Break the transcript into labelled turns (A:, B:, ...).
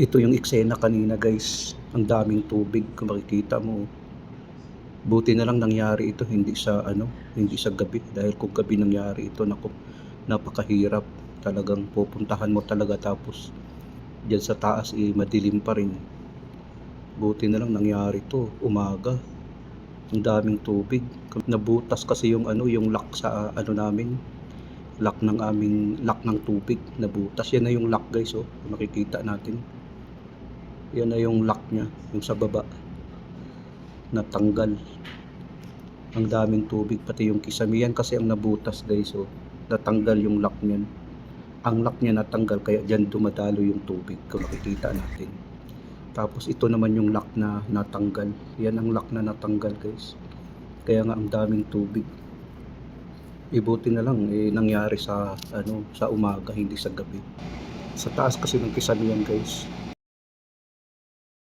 A: Ito yung eksena kanina guys. Ang daming tubig kung makikita mo. Buti na lang nangyari ito hindi sa ano, hindi sa gabi dahil kung gabi nangyari ito nako napakahirap. Talagang pupuntahan mo talaga tapos diyan sa taas eh madilim pa rin. Buti na lang nangyari to umaga. Ang daming tubig. Nabutas kasi yung ano, yung lock sa ano namin. Lock ng aming lock ng tubig nabutas. Yan na yung lock guys oh. Makikita natin. Yan na yung lock niya, yung sa baba. Natanggal. Ang daming tubig pati yung kisamiyan kasi ang nabutas guys oh. Natanggal yung lock niyan. Ang lock niya natanggal kaya diyan dumadalo yung tubig kung makikita natin. Tapos ito naman yung lock na natanggal. Yan ang lock na natanggal guys. Kaya nga ang daming tubig. Ibuti na lang eh nangyari sa ano sa umaga hindi sa gabi. Sa taas kasi ng kisamiyan guys.